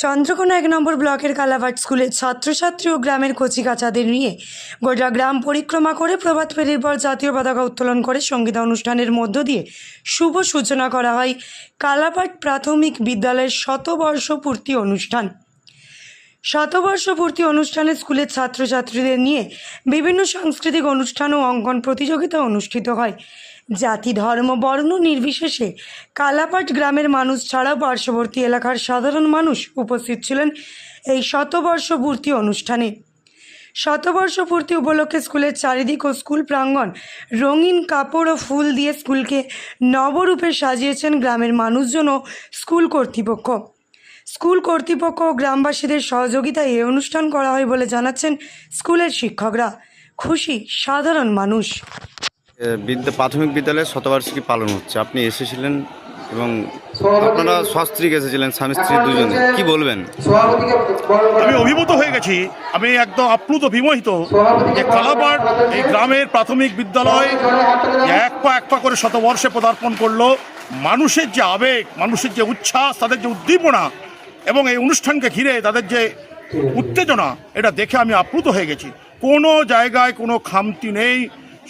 চন্দ্রকোনা এক নম্বর ব্লকের কালাভাট স্কুলের ছাত্রছাত্রী ও গ্রামের কচিকাচাদের নিয়ে গোটা গ্রাম পরিক্রমা করে প্রভাত ফেরির পর জাতীয় পতাকা উত্তোলন করে সংগীত অনুষ্ঠানের মধ্য দিয়ে শুভ সূচনা করা হয় কালাপাট প্রাথমিক বিদ্যালয়ের শতবর্ষ পূর্তি অনুষ্ঠান। শতবর্ষ পূর্তি অনুষ্ঠানে স্কুলের ছাত্রছাত্রীদের নিয়ে বিভিন্ন সাংস্কৃতিক অনুষ্ঠান ও অঙ্কন প্রতিযোগিতা অনুষ্ঠিত হয়। জাতি, ধর্ম, বর্ণ নির্বিশেষে কালাপাট গ্রামের মানুষ ছাড়াও পার্শ্ববর্তী এলাকার সাধারণ মানুষ উপস্থিত ছিলেন এই শতবর্ষ পূর্তি অনুষ্ঠানে। শতবর্ষ পূর্তি উপলক্ষে স্কুলের চারিদিক ও স্কুল প্রাঙ্গণ রঙিন কাপড় ও ফুল দিয়ে স্কুলকে নবরূপে সাজিয়েছেন গ্রামের মানুষজন ও স্কুল কর্তৃপক্ষ। স্কুল কর্তৃপক্ষ ও গ্রামবাসীদের সহযোগিতায় এই অনুষ্ঠান করা হয় বলে জানাচ্ছেন স্কুলের শিক্ষকরা। খুশি, সাধারণ মানুষ। বিদ্যা, প্রাথমিক বিদ্যালয়ে শতবার্ষিকী পালন হচ্ছে। আপনি এসেছিলেন এবং আপনারা সস্ত্রীক এসেছিলেন স্বামী, স্ত্রী দুজনে। কি বলবেন? আমি অভিভূত হয়ে গেছি। আমি একদম আপ্লুত বিমোহিত যে কালাপাড় এই গ্রামের প্রাথমিক বিদ্যালয় এক পা এক পা করে শতবর্ষে পদার্পণ করল। মানুষের যে আবেগ, মানুষের যে উচ্ছ্বাস, তাদের যে উদ্দীপনা এবং এই অনুষ্ঠানকে ঘিরে তাদের যে উত্তেজনা, এটা দেখে আমি আপ্লুত হয়ে গেছি। কোনো জায়গায় কোনো খামতি নেই।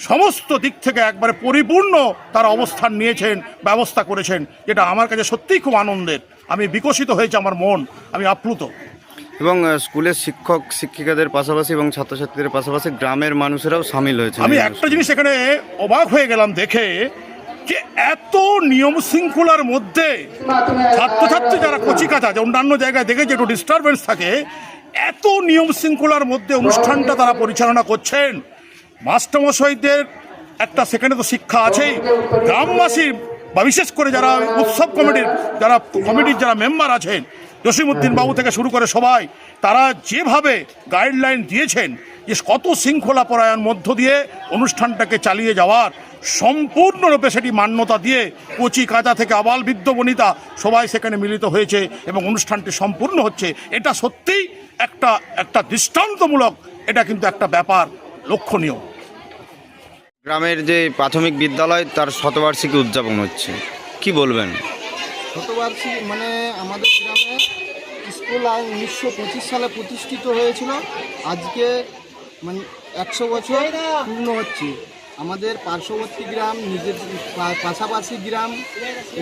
সমস্ত দিক থেকে একবারে পরিপূর্ণ তারা অবস্থান নিয়েছেন ব্যবস্থা করেছেন যেটা আমার কাছে সত্যিই খুব আনন্দের। আমি বিকশিত হয়েছে আমার মন আমি আপ্লুত। এবং স্কুলের শিক্ষক শিক্ষিকাদের পাশাপাশি এবং ছাত্রছাত্রীদের পাশাপাশি গ্রামের মানুষেরাও সামিল হয়েছে আমি একটা জিনিস এখানে অবাক হয়ে গেলাম দেখে যে এত নিয়ম শৃঙ্খলার মধ্যে ছাত্রছাত্রী যারা কচিকাচা যে অন্যান্য জায়গায় দেখেছি একটু ডিস্টারবেন্স থাকে এত নিয়ম শৃঙ্খলার মধ্যে অনুষ্ঠানটা তারা পরিচালনা করছেন। মাস্টারমশাইদের একটা সেখানে তো শিক্ষা আছেই। গ্রামবাসী বা বিশেষ করে যারা উৎসব কমিটির, যারা কমিটির যারা মেম্বার আছেন জসিমুদ্দিন বাবু থেকে শুরু করে সবাই, তারা যেভাবে গাইডলাইন দিয়েছেন যে কত শৃঙ্খলা পরায়ণ মধ্য দিয়ে অনুষ্ঠানটাকে চালিয়ে যাওয়ার, সম্পূর্ণরূপে সেটি মান্যতা দিয়ে কচি কাঁচা থেকে আবাল বৃদ্ধ বনিতা সবাই সেখানে মিলিত হয়েছে এবং অনুষ্ঠানটি সম্পূর্ণ হচ্ছে। এটা সত্যিই একটা একটা দৃষ্টান্তমূলক, এটা কিন্তু একটা ব্যাপার লক্ষণীয়। গ্রামের যে প্রাথমিক বিদ্যালয়, তার শতবার্ষিকী উদযাপন হচ্ছে। কি বলবেন? শতবার্ষিক মানে আমাদের গ্রামে স্কুল আজ উনিশশো পঁচিশ সালে প্রতিষ্ঠিত হয়েছিল। আজকে মানে একশো বছর পূর্ণ হচ্ছে। আমাদের পার্শ্ববর্তী গ্রাম, নিজের পাশাপাশি গ্রাম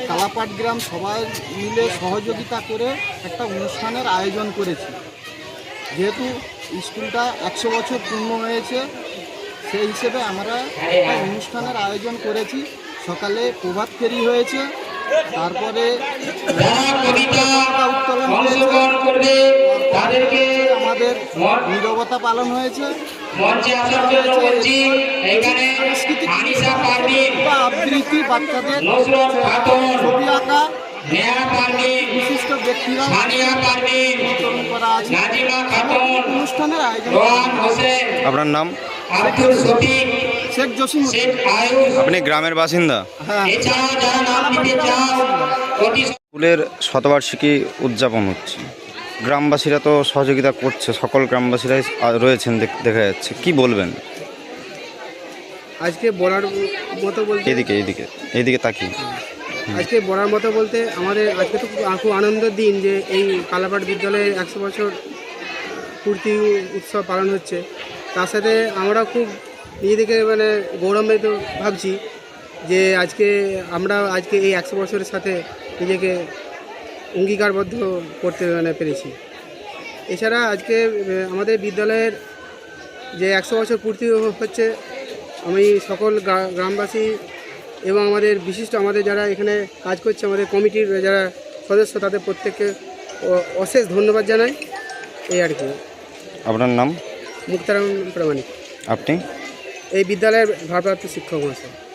কালাপাট গ্রাম সবাই মিলে সহযোগিতা করে একটা অনুষ্ঠানের আয়োজন করেছি। যেহেতু স্কুলটা একশো বছর পূর্ণ হয়েছে সেই হিসেবে আমরা একটা অনুষ্ঠানের আয়োজন করেছি। সকালে প্রভাত ফেরি হয়েছে তারপরে উত্তোলন করবে তাদেরকে আমাদের নীরবতা পালন হয়েছে। আবৃত্তি বাচ্চাদের ছবি আঁকা। বিশিষ্ট ব্যক্তিরা করা আছে। অনুষ্ঠানের আয়োজন আপনার নাম? আব্দুল সতীক শেখ জসিম শেখ আয়ুষ হ্যাঁ। আপনি গ্রামের বাসিন্দা? হ্যাঁ। যারা নাম দিতে চাও স্কুলের শতবার্ষিকী উদযাপন হচ্ছে। গ্রামবাসীরা তো সহযোগিতা করছে সকল গ্রামবাসীরাই রয়েছেন দেখ- দেখা যাচ্ছে। কি বলবেন? আজকে বলার মতো বলতে এদিকে এদিকে এদিকে তাকিয়ে। আজকে বলার মতো বলতে আমাদের আজকে তো খুব খুব আনন্দের দিন যে এই কালাপাট বিদ্যালয়ে একশো বছর পূর্তি উৎসব পালন হচ্ছে। তার সাথে আমরা খুব নিজেদেরকে মানে গৌরবান্বিত ভাবছি যে আজকে আমরা আজকে এই একশো বছরের সাথে নিজেকে অঙ্গীকারবদ্ধ করতে মানে পেরেছি। এছাড়া আজকে আমাদের বিদ্যালয়ের যে একশো বছর পূর্তি হচ্ছে, আমি সকল গ্রামবাসী এবং আমাদের বিশিষ্ট আমাদের যারা এখানে কাজ করছে, আমাদের কমিটির যারা সদস্য, তাদের প্রত্যেককে অশেষ ধন্যবাদ জানাই। এই আর কি। আপনার নাম? মুক্তারাম প্রামাণিক। আপনি? এই বিদ্যালয়ের ভারপ্রাপ্ত শিক্ষক মহাশয়।